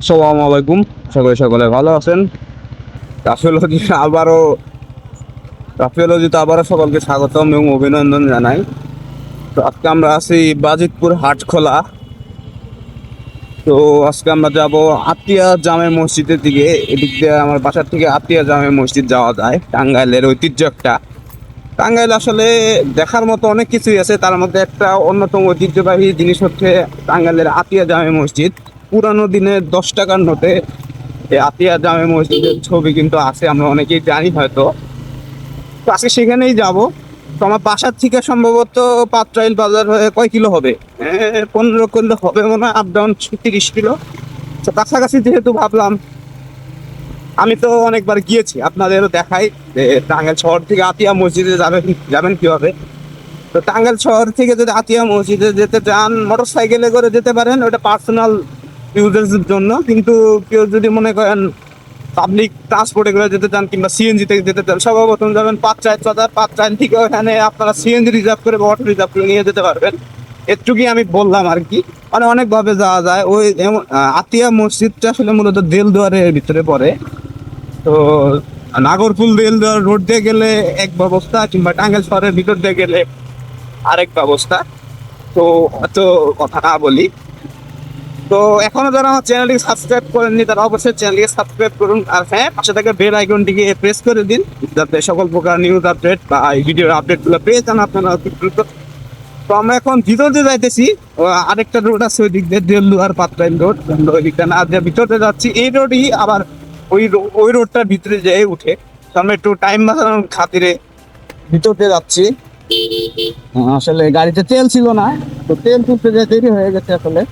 সালাম আলাইকুম। সকলে সকলে ভালো আছেন? রাফিওলজি আবারও রাফিওলজিতে আবারও সকলকে স্বাগতম এবং অভিনন্দন জানাই। তো আজকে আমরা আছি বাজিতপুর হাটখোলা। তো আজকে আমরা যাব আতিয়া জামে মসজিদের দিকে। এদিক দিয়ে আমার বাসার থেকে আতিয়া জামে মসজিদ যাওয়া যায়। টাঙ্গাইলের ঐতিহ্য একটা। টাঙ্গাইল আসলে দেখার মতো অনেক কিছুই আছে। তার মধ্যে একটা অন্যতম ঐতিহ্যবাহী জিনিস হচ্ছে টাঙ্গাইলের আতিয়া জামে মসজিদ। পুরানো দিনের দশ টাকার নোটে আতিয়া জামে মসজিদের ছবি কিন্তু আছে আমরা অনেকেই জানি হয়তো। তো আজকে সেখানেই যাব। তো আমার বাসার থেকে সম্ভবত পাত্রাইল বাজার হয়ে কয় কিলো হবে? এ, পনেরো কিলো হবে মনে হয় আপ ডাউন তিরিশ কিলো। তো কাছাকাছি যেহেতু ভাবলাম আমি তো অনেকবার গিয়েছি আপনাদেরও দেখাই যে টাঙ্গাইল শহর থেকে আতিয়া মসজিদে যাবেন যাবেন কীভাবে। তো টাঙ্গাইল শহর থেকে যদি আতিয়া মসজিদে যেতে চান মোটর সাইকেলে করে যেতে পারেন ওটা পার্সোনাল ইউজের জন্য। কিন্তু কেউ যদি মনে করেন পাবলিক ট্রান্সপোর্টে করে যেতে চান কিংবা সিএনজি থেকে যেতে চান সর্বপ্রথম যাবেন পাঁচ চার চার পাঁচ চার থেকে ওখানে আপনারা সিএনজি রিজার্ভ করে বা অটো রিজার্ভ করে নিয়ে যেতে পারবেন। এটুকুই আমি বললাম আর কি। মানে অনেকভাবে যাওয়া যায়। ওই আতিয়া মসজিদটা আসলে মূলত দেলদুয়ারের ভিতরে পড়ে। তো নাগরপুল দেলদুয়ার রোড দিয়ে গেলে এক ব্যবস্থা কিংবা টাঙ্গাইল শহরের ভিতর দিয়ে গেলে আরেক ব্যবস্থা। তো অত কথা না বলি। তো এখনও যারা আমার চ্যানেলটিকে সাবস্ক্রাইব করেননি, তারা অবশ্যই চ্যানেলটিকে সাবস্ক্রাইব করুন আর হ্যাঁ পাশে থাকা বেল আইকনটিকে প্রেস করে দিন, যাতে সকল প্রকার নিউজ আপডেট বা ভিডিওর আপডেটগুলো পেয়ে যান আপনারা অতি দ্রুত। তো আমরা এখন ভিতর দিয়ে যাইতেছি আরেকটা রোড আছে ওই দিক দিয়ে, দেল্লু আর পাত্রাইল রোড ওই দিকটা না দিয়ে ভিতরে যাচ্ছি, এই রোডই আবার ওই ওই রোডটার ভিতরে যেয়ে উঠে, তো আমরা একটু টাইম বাঁচানোর খাতিরে ভিতর দিয়ে যাচ্ছি। আসলে গাড়িতে তেল ছিল না, তো তেল তুলতে যেয়ে দেরি হয়ে গেছে আসলে।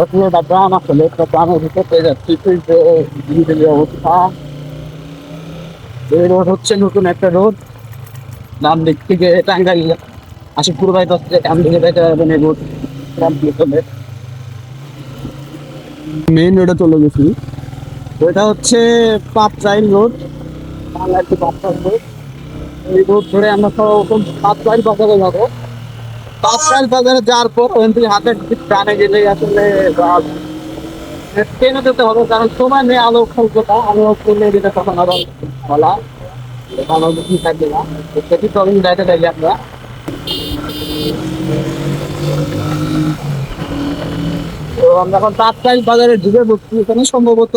রত্নটা গ্রাম আসলে তো গ্রামের ভিতর দিয়ে যাচ্ছি। যে অবস্থা। এই রোড হচ্ছে নতুন একটা রোড। ডান দিক থেকে টাঙ্গাইল আশিপুর বাই দশ ডান দিকে যাবেন এই রোড। গ্রাম দিয়ে চলে। মেইন রোডে চলে গেছি। ওইটা হচ্ছে পাঁচরাইল রোড। বাংলার যে পাঁচরাইল রোড। এই রোড ধরে আমরা সর্বপ্রথম পাঁচরাইল বাজারে যাব। পাঁচরাইল বাজারে যাওয়ার পর ওখান থেকে দিক টানে গেলে আসলে ট্রেনে যেতে হবে? কারণ সময় নেই, আলো কলকাতা আলো করলে যেটা তখন আবার বলা। ভালো কিছু থাকবে না। সেটি তখন যাইতে চাই আমরা। তো আমরা এখন বাজারে ঢুকে পড়ছি। এখানে সম্ভবত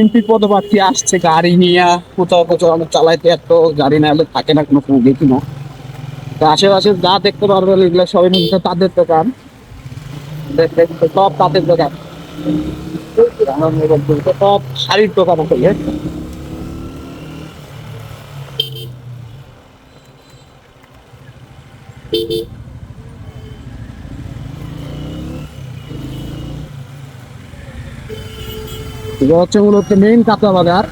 এমপি পদপ্রার্থী আসছে, গাড়ি নিয়ে কোথাও কোথাও আমরা চালাইতে এত গাড়ি না হলে থাকে না কোনো কোনো দেখি না। আশেপাশে যা দেখতে পারবেন এগুলো সবাই তাদের দোকান। সব দোকান। সব শাড়ির দোকান আসলে এটা হচ্ছে মূলত মেইন কাঁচা বাজার।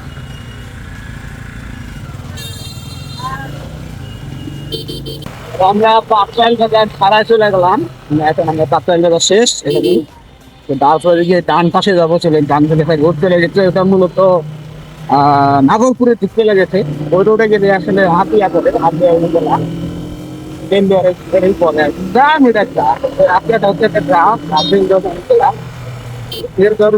আমরা পাঁচটাইল বাজার ছাড়ায় চলে গেলাম। এখন আমরা পাঁচটাইল বাজার শেষ। তারপরে গিয়ে ডান পাশে যাব চলে ডান থেকে রোড চলে গেছে। ওটা মূলত আহ, নাগরপুরের দিক চলে গেছে। ওই রোডে গেলে আসলে হাতিয়া করে হাতিয়া গেলাম। গ্রাম এটা একটা। হাতিয়াটা হচ্ছে একটা গ্রাম। যখন এর কারও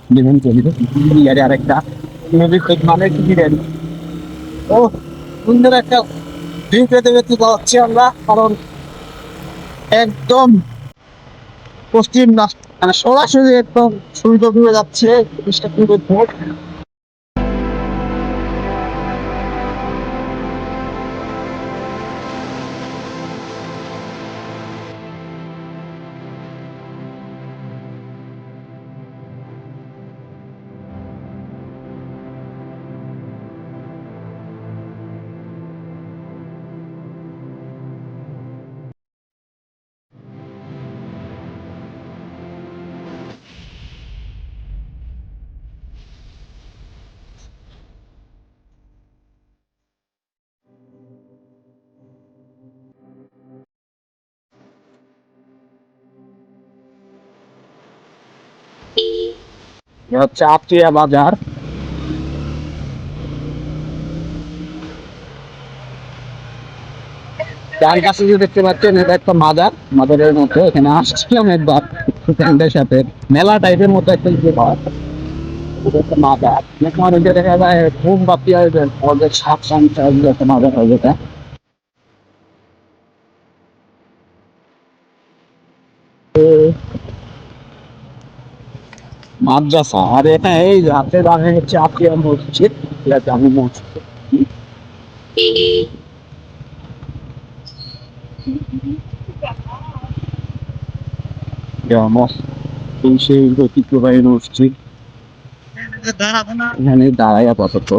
ডিমেন্ট চলি বিরিয়ারি আরেকটা। নদী মানে কি বিরিয়ানি ও, সুন্দর একটা ভিউ পেতে পেতে যাচ্ছি আমরা, কারণ একদম পশ্চিম রাস- মানে সরাসরি একদম সূর্য ডুবে যাচ্ছে, জিনিসটা খুব হচ্ছে আত্রিয়া বাজার। তার কাছে যে দেখতে পাচ্ছেন, এটা একটা মাজার মাজারের মতো এখানে আসছিলাম একবার ফ্রেন্ডের সাথে। মেলা টাইপের মতো একটা ইয়ে হয় এটা একটা দেখা যায় ঘুম বাপি আসবেন ওদের একটা মাজার হয় যেটা। তো মাদ্রাসা। আর এটা এই রাতে দাঁড়িয়ে হচ্ছে আত্মীয় মসজিদ। এটা জামি মসজিদ। সেই এখানে আপাতত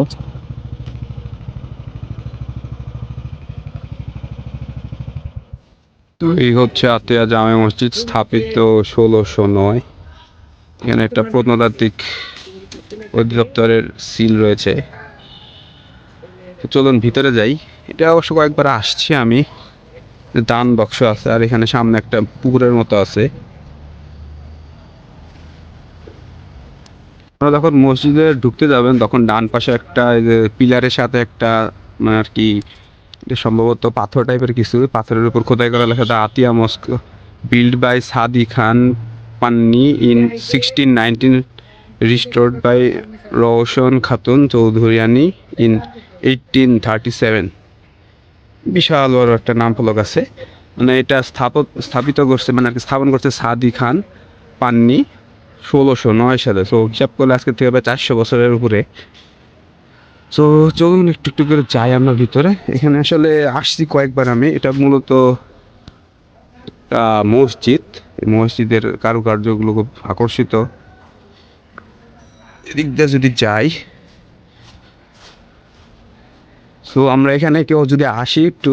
তো এই হচ্ছে আতিয়া জামে মসজিদ, স্থাপিত ষোলোশো নয়। এখানে একটা প্রত্নতাত্ত্বিক অধিদপ্তরের সিল রয়েছে। চলুন ভিতরে যাই। এটা অবশ্য কয়েকবার আসছি আমি। দান বক্স আছে, আর এখানে সামনে একটা পুকুরের মতো আছে। আপনারা যখন মসজিদে ঢুকতে যাবেন, তখন ডান পাশে একটা পিলারের সাথে একটা মানে আর কি সম্ভবত পাথর টাইপের কিছু। পাথরের উপর খোদাই করা লেখা the Atiya mosque built by Saadi Khan Panni in sixteen nineteen restored by Roshan Khatun Chowdhurani in eighteen thirty seven বিশাল বড় একটা নাম ফলক আছে। মানে এটা স্থাপক স্থাপিত করছে মানে আর কি স্থাপন করছে সাদি খান পান্নি ষোলোশো নয় সালে। তো হিসাব করলে আজকে থেকে প্রায় চারশো বছরের উপরে। তো চলুন একটু একটু করে যাই আমরা ভিতরে। এখানে আসলে আসছি কয়েকবার আমি। এটা মূলত মসজিদ। মসজিদের কারুকার্যগুলো খুব আকর্ষিত। এদিক দিয়ে যদি যাই সো আমরা এখানে কেউ যদি আসি, একটু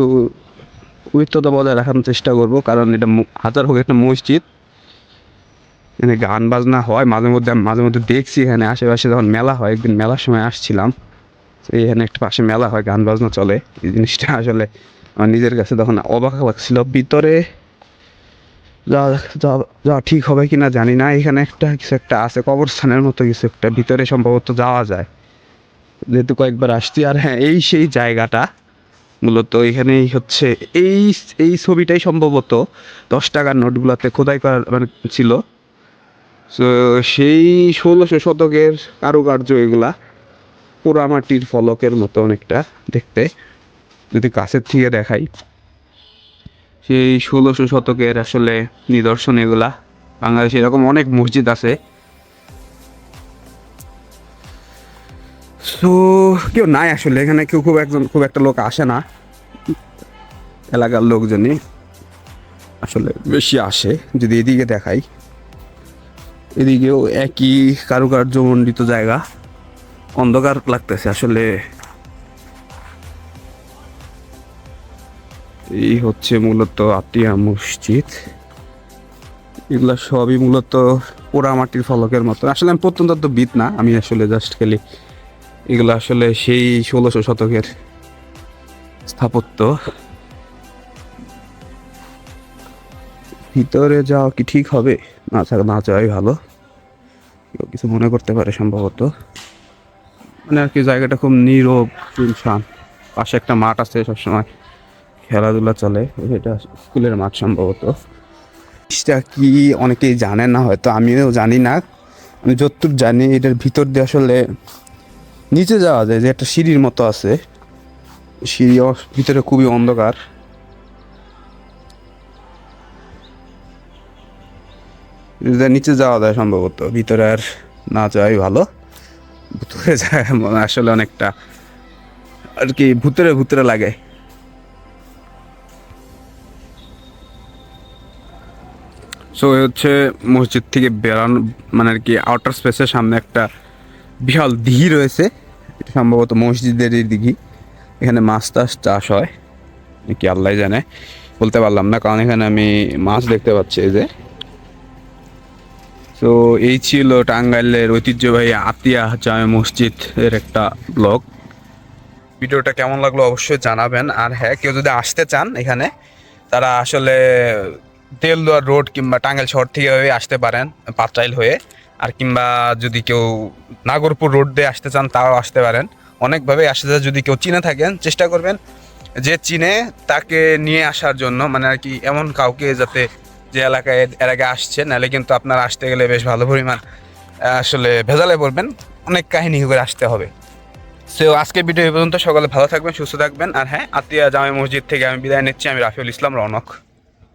পবিত্রতা বজায় রাখার চেষ্টা করব, কারণ এটা হাজার হোক একটা মসজিদ। এখানে গান বাজনা হয়, মাঝে মধ্যে মাঝে মধ্যে দেখছি এখানে আশেপাশে যখন মেলা হয়, একদিন মেলার সময় আসছিলাম। তো এখানে একটা পাশে মেলা হয়, গান বাজনা চলে। এই জিনিসটা আসলে আমার নিজের কাছে তখন অবাক লাগছিল। ভিতরে যা যা যা ঠিক হবে কি না জানি না। এখানে একটা কিছু একটা আছে, কবরস্থানের মতো কিছু একটা। ভিতরে সম্ভবত যাওয়া যায়। যেহেতু কয়েকবার আসছি, আর হ্যাঁ এই সেই জায়গাটা মূলত এখানেই হচ্ছে। এই এই ছবিটাই সম্ভবত দশ টাকার নোটগুলোতে খোদাই করা মানে ছিল। তো সেই ষোলোশো শতকের কারুকার্য এগুলা, পোড়ামাটির ফলকের মতো অনেকটা দেখতে। যদি কাছের থেকে দেখাই। সেই ষোলোশো শতকের আসলে নিদর্শন এগুলা। বাংলাদেশে এরকম অনেক মসজিদ আছে। তো কেউ নাই আসলে, এখানে কেউ খুব একজন, খুব একটা লোক আসে না। এলাকার লোকজনই আসলে বেশি আসে, যদি এদিকে দেখাই। এদিকেও একই কারুকার্য মণ্ডিত জায়গা। অন্ধকার লাগতেছে আসলে। এই হচ্ছে মূলত আতিয়া মসজিদ। এগুলো সবই মূলত পোড়ামাটির ফলকের মতো। আসলে আমি প্রত্যন্ত বিদ না, আমি আসলে জাস্ট খালি এগুলো আসলে সেই ষোলোশো শতকের স্থাপত্য। ভিতরে যাওয়া কি ঠিক হবে? না থাকা, না যাওয়াই ভালো। কেউ কিছু মনে করতে পারে সম্ভবত। মানে আর কি জায়গাটা খুব নীরব, শুনশান। পাশে একটা মাঠ আছে সবসময়। খেলাধুলা চলে, এটা স্কুলের মাঠ সম্ভবত। জিনিসটা কি অনেকেই জানে না, হয়তো আমিও জানি না। আমি যতটুকু জানি, এটার ভিতর দিয়ে আসলে নিচে যাওয়া যায়, যে একটা সিঁড়ির মতো আছে। সিঁড়ি ভিতরে খুবই অন্ধকার। নিচে যাওয়া যায় সম্ভবত, ভিতরে আর না যাওয়াই ভালো। ভিতরে যায় আসলে অনেকটা আর কি ভূতরে ভূতরে লাগে। সো হচ্ছে মসজিদ থেকে বেরানো মানে আর কি আউটার স্পেসের সামনে একটা বিশাল দিঘি রয়েছে। এটা সম্ভবত মসজিদেরই দিঘি। এখানে মাছ টাছ চাষ হয়। কি আল্লাহ জানে। বলতে পারলাম না, কারণ এখানে আমি মাছ দেখতে পাচ্ছি এই যে। তো এই ছিল টাঙ্গাইলের ঐতিহ্যবাহী আতিয়া জামে মসজিদ এর একটা ব্লগ ভিডিওটা কেমন লাগল অবশ্যই জানাবেন। আর হ্যাঁ কেউ যদি আসতে চান এখানে, তারা আসলে তেলদুয়ার রোড কিংবা টাঙ্গাইল শহর থেকে আসতে পারেন, পাত্রাইল হয়ে। আর কিংবা যদি কেউ নাগরপুর রোড দিয়ে আসতে চান, তাও আসতে পারেন। অনেকভাবে আসতে যায়, যদি কেউ চিনে থাকেন, চেষ্টা করবেন যে চিনে তাকে নিয়ে আসার জন্য। মানে আর কি এমন কাউকে যাতে যে এলাকায় এর আগে আসছে, নাহলে কিন্তু আপনার আসতে গেলে বেশ ভালো পরিমাণ, আসলে ভেজালে পড়বেন। অনেক কাহিনী করে আসতে হবে। সো আজকে ভিডিও এই পর্যন্ত। সকালে ভালো থাকবেন, সুস্থ থাকবেন। আর হ্যাঁ আত্মীয় জামে মসজিদ থেকে আমি বিদায় নিচ্ছি। আমি রাফিউল ইসলাম রনক